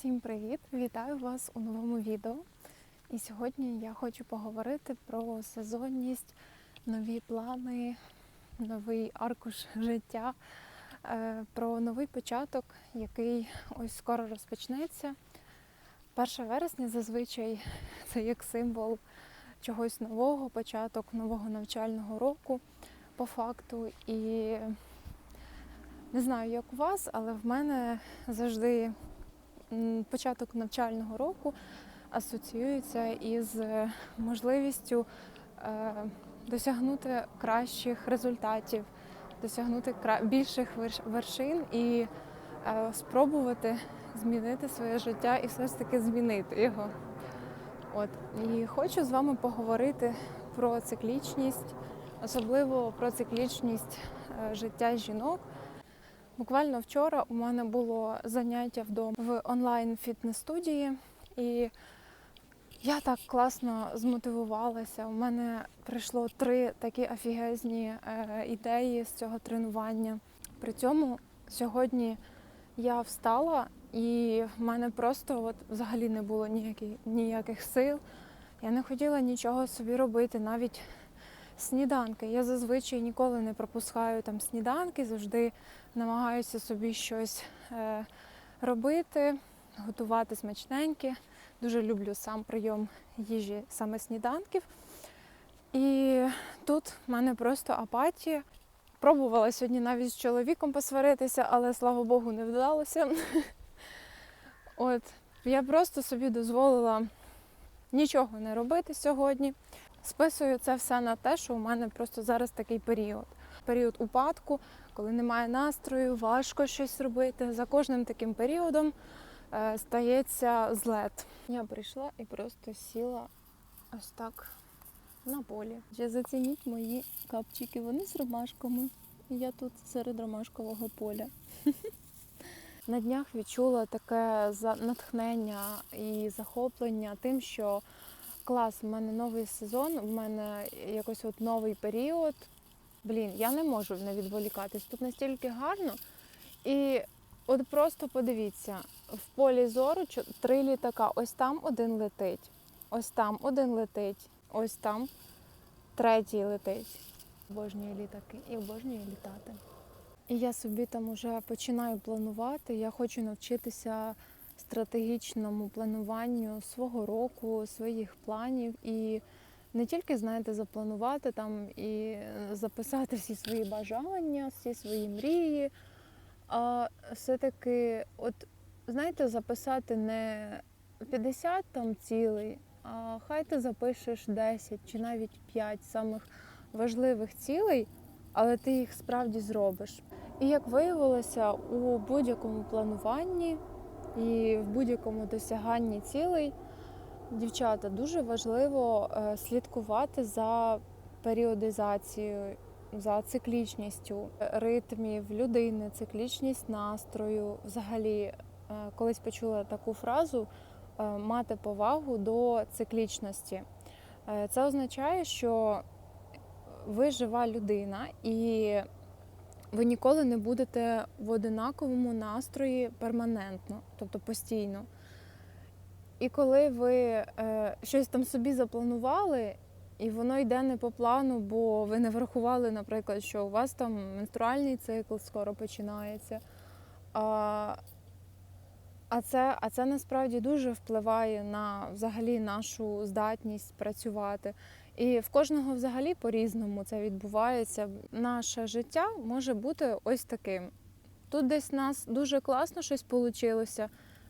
Всім привіт! Вітаю вас у новому відео. І сьогодні я хочу поговорити про сезонність, нові плани, новий аркуш життя, е, про новий початок, який ось скоро розпочнеться. 1 вересня зазвичай це як символ чогось нового, початок нового навчального року по факту. І не знаю, як у вас, але в мене завжди початок навчального року асоціюється із е, можливістю е, досягнути кращих результатів, досягнути більших верш- вершин і е, спробувати змінити своє життя і все ж таки змінити його. От і хочу з вами поговорити про циклічність, особливо про циклічність життя жінок. Буквально вчора у мене було заняття вдома в онлайн фітнес-студії, і я так класно змотивувалася. У мене прийшло три такі офігезні е, ідеї з цього тренування. При цьому сьогодні я встала, і в мене просто от взагалі не було ніяких, ніяких сил. Я не хотіла нічого собі робити, навіть сніданки. Я зазвичай ніколи не пропускаю там сніданки, завжди намагаюся собі щось е, робити, готувати смачненьке. Дуже люблю сам прийом їжі саме сніданків. І тут в мене просто апатія. Пробувала сьогодні навіть з чоловіком посваритися, але слава Богу, не вдалося. От, я просто собі дозволила нічого не робити сьогодні. Списую це все на те, що у мене просто зараз такий період. Період упадку, коли немає настрою, важко щось робити. За кожним таким періодом е, стається злет. Я прийшла і просто сіла ось так на полі. Ще зацініть мої капчики, вони з ромашками. Я тут серед ромашкового поля. На днях відчула таке натхнення і захоплення тим, що клас, в мене новий сезон, в мене якось от новий період. Блін, я не можу не відволікатись. Тут настільки гарно. І от просто подивіться, в полі зору три літака. Ось там один летить, ось там один летить, ось там третій летить. Обожнюю літаки і обожнюю літати. І я собі там уже починаю планувати. Я хочу навчитися стратегічному плануванню свого року, своїх планів і не тільки знаєте, запланувати там і е, записати всі свої бажання, всі свої мрії, а все-таки, от знаєте, записати не 50 там цілей, а хай ти запишеш 10 чи навіть 5 самих важливих цілей, але ти їх справді зробиш. І як виявилося, у будь-якому плануванні і в будь-якому досяганні цілей, дівчата, дуже важливо е, слідкувати за періодизацією, за циклічністю ритмів людини, циклічність настрою. Взагалі, е, колись почула таку фразу е, мати повагу до циклічності. Це означає, що ви жива людина і ви ніколи не будете в одинаковому настрої перманентно, тобто постійно. І коли ви е, щось там собі запланували, і воно йде не по плану, бо ви не врахували, наприклад, що у вас там менструальний цикл скоро починається. А, а, це, а це насправді дуже впливає на взагалі нашу здатність працювати. І в кожного взагалі по-різному це відбувається. Наше життя може бути ось таким. Тут десь нас дуже класно щось вийшло.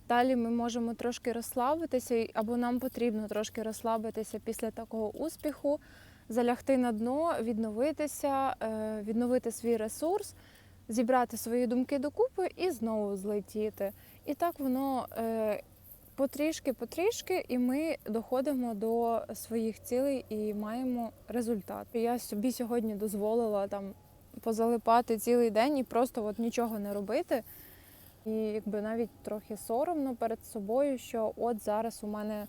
Далі ми можемо трошки розслабитися, або нам потрібно трошки розслабитися після такого успіху, залягти на дно, відновитися, е, відновити свій ресурс, зібрати свої думки докупи і знову злетіти. І так воно е, потрішки, потрішки, і ми доходимо до своїх цілей і маємо результат. Я собі сьогодні дозволила там позалипати цілий день і просто от нічого не робити. І якби навіть трохи соромно перед собою, що от зараз у мене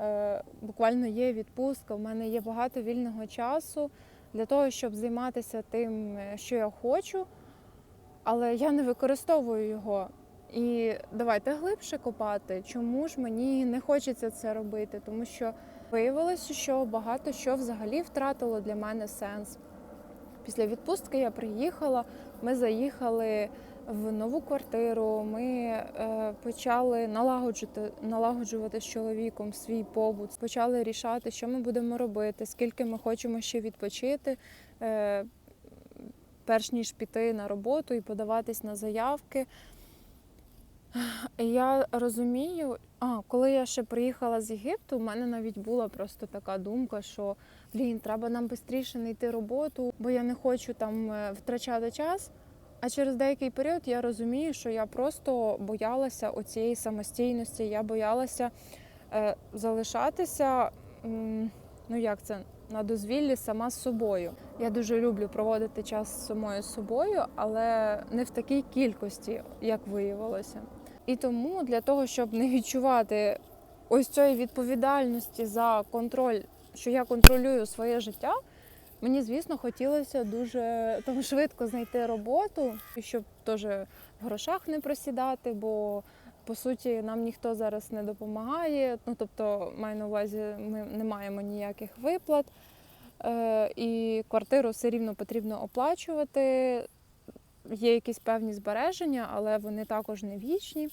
е, буквально є відпустка, у мене є багато вільного часу для того, щоб займатися тим, е, що я хочу, але я не використовую його. І давайте глибше копати. Чому ж мені не хочеться це робити? Тому що виявилося, що багато що взагалі втратило для мене сенс. Після відпустки я приїхала, ми заїхали в нову квартиру, ми е, почали налагоджувати, налагоджувати з чоловіком свій побут, почали рішати, що ми будемо робити, скільки ми хочемо ще відпочити, е, перш ніж піти на роботу і подаватись на заявки. Я розумію, а коли я ще приїхала з Єгипту, у мене навіть була просто така думка, що блін, треба нам швидше знайти роботу, бо я не хочу там е, втрачати час. А через деякий період я розумію, що я просто боялася оцієї самостійності, я боялася е, залишатися, м, ну як це, на дозвіллі сама з собою. Я дуже люблю проводити час самою собою, але не в такій кількості, як виявилося. І тому для того, щоб не відчувати ось цієї відповідальності за контроль, що я контролюю своє життя, мені, звісно, хотілося дуже там швидко знайти роботу, і щоб теж в грошах не просідати, бо по суті нам ніхто зараз не допомагає. Ну тобто, маю на увазі, ми не маємо ніяких виплат. Е, і квартиру все рівно потрібно оплачувати. Є якісь певні збереження, але вони також не вічні.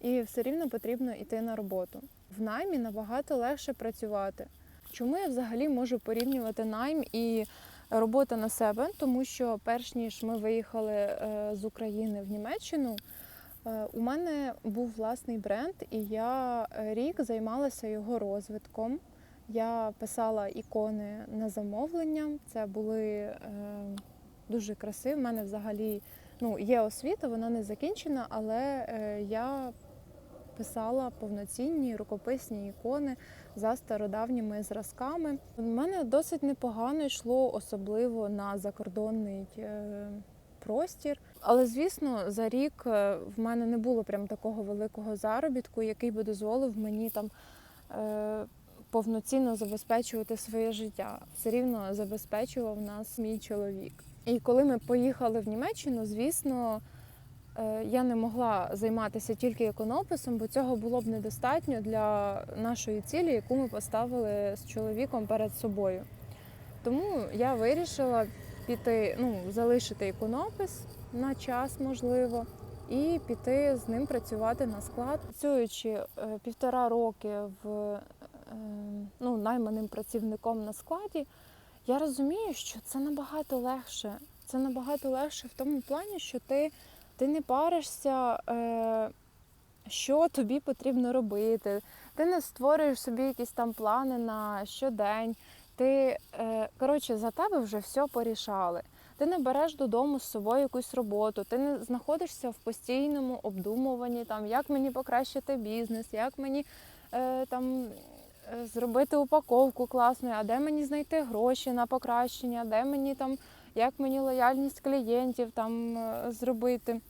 І все рівно потрібно йти на роботу. В наймі набагато легше працювати. Чому я взагалі можу порівнювати найм і робота на себе? Тому що перш ніж ми виїхали е, з України в Німеччину, е, у мене був власний бренд, і я рік займалася його розвитком. Я писала ікони на замовлення. Це були е, дуже красиві. У мене взагалі ну, є освіта, вона не закінчена, але е, я писала повноцінні рукописні ікони за стародавніми зразками. У мене досить непогано йшло, особливо на закордонний е, простір. Але звісно, за рік е, в мене не було прям такого великого заробітку, який би дозволив мені там. Повноцінно забезпечувати своє життя все рівно забезпечував нас мій чоловік. І коли ми поїхали в Німеччину, звісно, е, я не могла займатися тільки іконописом, бо цього було б недостатньо для нашої цілі, яку ми поставили з чоловіком перед собою. Тому я вирішила піти, ну, залишити іконопис на час, можливо, і піти з ним працювати на склад. Працюючи е, півтора роки в е, ну, найманим працівником на складі, я розумію, що це набагато легше. Це набагато легше в тому плані, що ти, ти не паришся, е, що тобі потрібно робити. Ти не створюєш собі якісь там плани на щодень. Ти, е, коротше, за тебе вже все порішали. Ти не береш додому з собою якусь роботу, ти не знаходишся в постійному обдумуванні, там, як мені покращити бізнес, як мені е, там зробити упаковку класною, а де мені знайти гроші на покращення, де мені там, як мені лояльність клієнтів там е, зробити.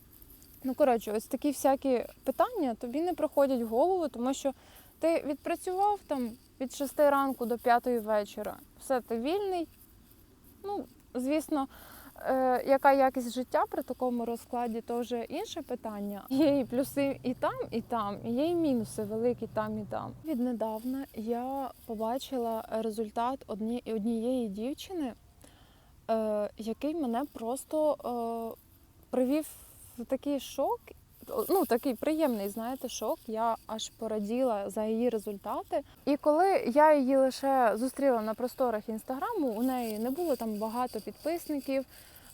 Ну, коротше, ось такі всякі питання тобі не проходять в голову, тому що ти відпрацював там від 6 ранку до 5 вечора. Все, ти вільний. Ну, звісно, яка якість життя при такому розкладі, то вже інше питання. Є і плюси і там, і там, є і мінуси великі там і там. Віднедавна я побачила результат одні, однієї дівчини, е, який мене просто е, привів в такий шок. Ну, такий приємний, знаєте, шок. Я аж пораділа за її результати. І коли я її лише зустріла на просторах інстаграму, у неї не було там багато підписників.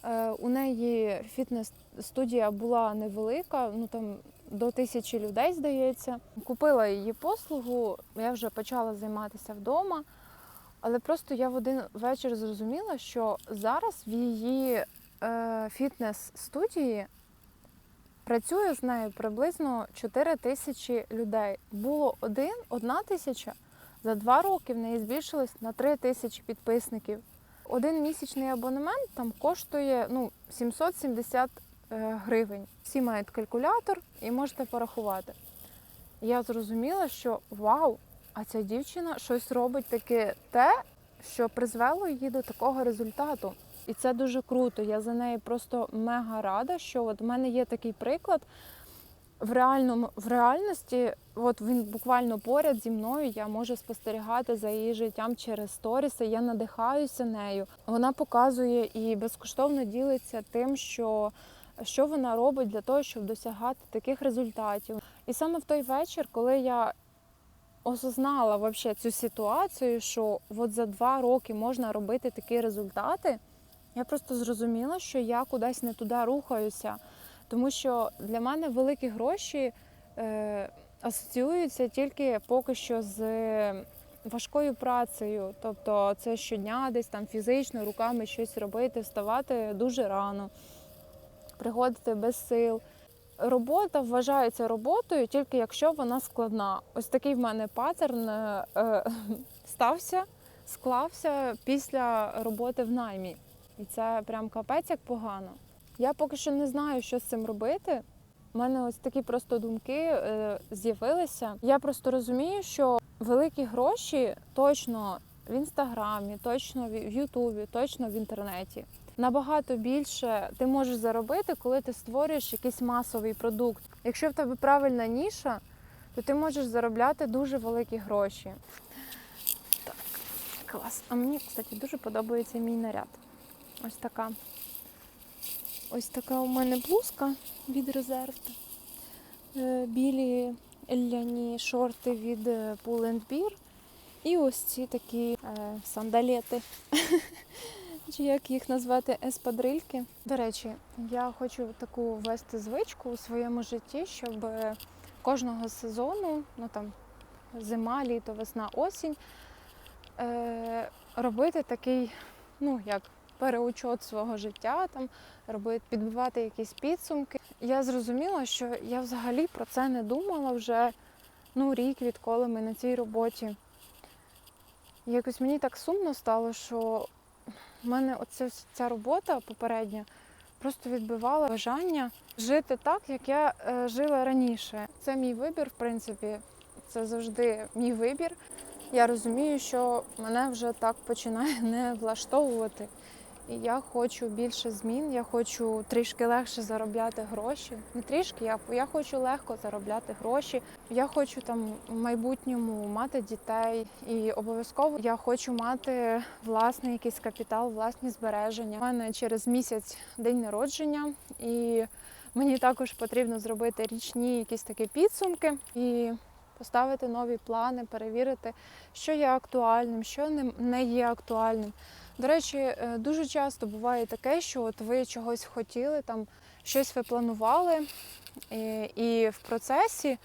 Е, У неї фітнес-студія була невелика, ну там до тисячі людей, здається. Купила її послугу, я вже почала займатися вдома. Але просто я в один вечір зрозуміла, що зараз в її е, фітнес-студії працює з нею приблизно 4 тисячі людей. Було один, одна тисяча. За два роки в неї збільшилось на 3 тисячі підписників. Один місячний абонемент там коштує ну, 770 е, гривень. Всі мають калькулятор і можете порахувати. Я зрозуміла, що вау, а ця дівчина щось робить таке те, що призвело її до такого результату. І це дуже круто. Я за неї просто мега рада, що от в мене є такий приклад. В реальному в реальності, от він буквально поряд зі мною. Я можу спостерігати за її життям через сторіси. Я надихаюся нею. Вона показує і безкоштовно ділиться тим, що, що вона робить для того, щоб досягати таких результатів. І саме в той вечір, коли я осознала вообще цю ситуацію, що от за два роки можна робити такі результати, я просто зрозуміла, що я кудись не туди рухаюся. Тому що для мене великі гроші е, асоціюються тільки поки що з важкою працею. Тобто це щодня десь там фізично руками щось робити, вставати дуже рано, приходити без сил. Робота вважається роботою тільки якщо вона складна. Ось такий в мене паттерн е, стався, склався після роботи в наймі. І це прям капець як погано. Я поки що не знаю, що з цим робити. У мене ось такі просто думки е, з'явилися. Я просто розумію, що великі гроші точно в інстаграмі, точно в Ютубі, точно в інтернеті. Набагато більше ти можеш заробити, коли ти створюєш якийсь масовий продукт. Якщо в тебе правильна ніша, то ти можеш заробляти дуже великі гроші. Так, клас. А мені, кстати, дуже подобається мій наряд. Ось така. Ось така у мене блузка від резерв. Е, Білі ляні шорти від е, Pull&Bear. І ось ці такі е, сандалети. Чи як їх назвати еспадрильки. До речі, я хочу таку ввести звичку у своєму житті, щоб кожного сезону, ну там зима, літо, весна, осінь, е, робити такий, ну як переучот свого життя, там робити, підбивати якісь підсумки. Я зрозуміла, що я взагалі про це не думала вже ну, рік, відколи ми на цій роботі. Якось мені так сумно стало, що в мене оця ця робота попередня просто відбивала бажання жити так, як я е, жила раніше. Це мій вибір, в принципі, це завжди мій вибір. Я розумію, що мене вже так починає не влаштовувати. І я хочу більше змін, я хочу трішки легше заробляти гроші. Не трішки, я, я хочу легко заробляти гроші. Я хочу там в майбутньому мати дітей, і обов'язково я хочу мати власний якийсь капітал, власні збереження. У мене через місяць день народження, і мені також потрібно зробити річні якісь такі підсумки і поставити нові плани, перевірити, що є актуальним, що не- є актуальним. До речі, е, дуже часто буває таке, що от ви чогось хотіли, там щось ви планували, і, і в процесі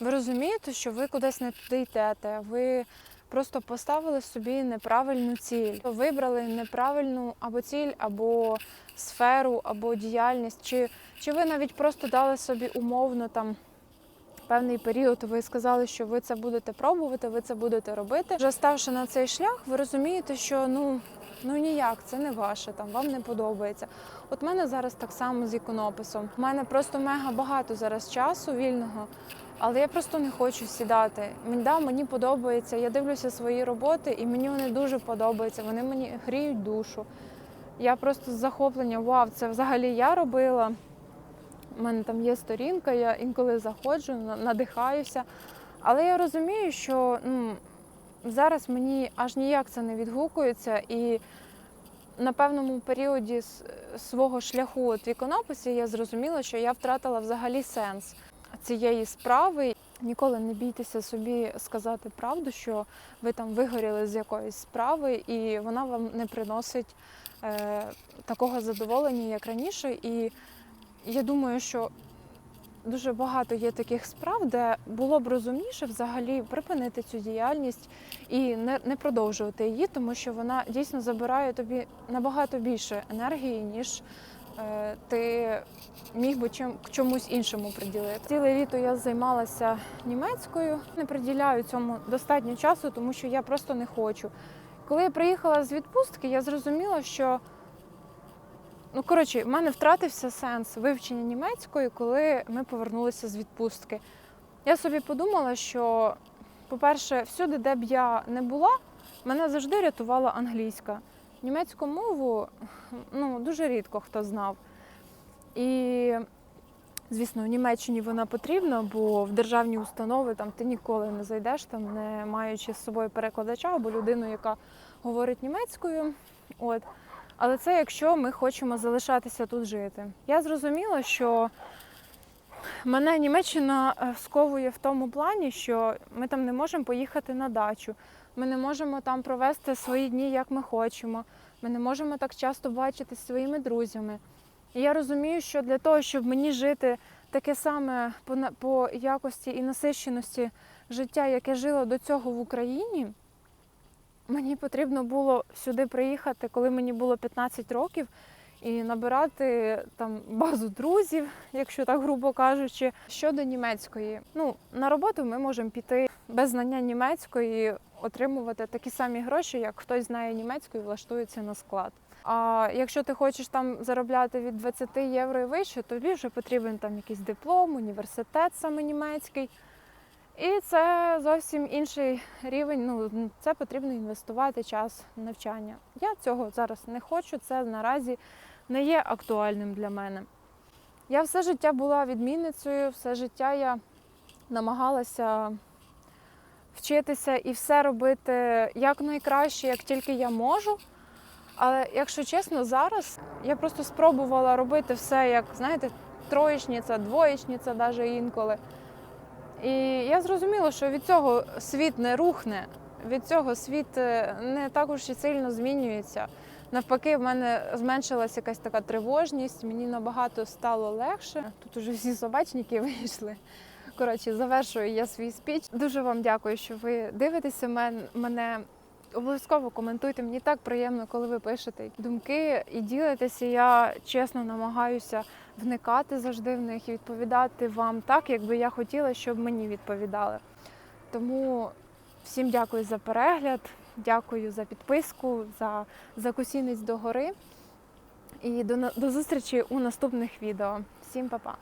ви розумієте, що ви кудись не туди йдете. Ви просто поставили собі неправильну ціль, вибрали неправильну або ціль, або сферу, або діяльність, чи, чи ви навіть просто дали собі умовно там. Певний період ви сказали, що ви це будете пробувати, ви це будете робити. Вже ставши на цей шлях, ви розумієте, що ну ну ніяк, це не ваше, там вам не подобається. От мене зараз так само з іконописом. У мене просто мега багато зараз часу вільного, але я просто не хочу сідати. Мені да, мені подобається. Я дивлюся свої роботи, і мені вони дуже подобаються. Вони мені гріють душу. Я просто з захоплення, вау, це взагалі я робила. У мене там є сторінка, я інколи заходжу, надихаюся. Але я розумію, що ну, зараз мені аж ніяк це не відгукується. І на певному періоді свого шляху от в іконописі я зрозуміла, що я втратила взагалі сенс цієї справи. Ніколи не бійтеся собі сказати правду, що ви там вигоріли з якоїсь справи, і вона вам не приносить е, такого задоволення, як раніше. І я думаю, що дуже багато є таких справ, де було б розумніше взагалі припинити цю діяльність і не, не продовжувати її, тому що вона дійсно забирає тобі набагато більше енергії, ніж е, ти міг би чим, чомусь іншому приділити. Ціле літо я займалася німецькою, не приділяю цьому достатньо часу, тому що я просто не хочу. Коли я приїхала з відпустки, я зрозуміла, що Ну, коротше, в мене втратився сенс вивчення німецької, коли ми повернулися з відпустки. Я собі подумала, що, по-перше, всюди, де б я не була, мене завжди рятувала англійська. Німецьку мову ну, дуже рідко хто знав. І Звісно, в Німеччині вона потрібна, бо в державні установи там ти ніколи не зайдеш, там не маючи з собою перекладача або людину, яка говорить німецькою. От. Але це якщо ми хочемо залишатися тут жити. Я зрозуміла, що мене Німеччина е, сковує в тому плані, що ми там не можемо поїхати на дачу, ми не можемо там провести свої дні, як ми хочемо. Ми не можемо так часто бачитися зі своїми друзями. І я розумію, що для того, щоб мені жити таке саме по, якості і насищеності життя, яке жило до цього в Україні, мені потрібно було сюди приїхати, коли мені було 15 років, і набирати там базу друзів, якщо так грубо кажучи. Щодо німецької, ну на роботу ми можемо піти без знання німецької, отримувати такі самі гроші, як хтось знає німецьку і влаштується на склад. А якщо ти хочеш там заробляти від 20 євро і вище, тобі вже потрібен там якийсь диплом, університет саме німецький. І це зовсім інший рівень. Ну це потрібно інвестувати час навчання. Я цього зараз не хочу. Це наразі не є актуальним для мене. Я все життя була відмінницею, все життя я намагалася вчитися і все робити як найкраще, як тільки я можу. Але якщо чесно, зараз я просто спробувала робити все як, знаєте, троєчниця, двоєчниця, навіть інколи. І я зрозуміла, що від цього світ не рухне, від цього світ е, не також і сильно змінюється. Навпаки, в мене зменшилася якась така тривожність, мені набагато стало легше. Тут уже всі собачники вийшли. Коротше, завершую я свій спіч. Дуже вам дякую, що ви дивитеся мен- мене. Обов'язково коментуйте. Мені так приємно, коли ви пишете думки і ділитеся. Я чесно намагаюся вникати завжди в них і відповідати вам так, як би я хотіла, щоб мені відповідали. Тому всім дякую за перегляд, дякую за підписку, за закусінець до гори. І до, до зустрічі у наступних відео. Всім па-па!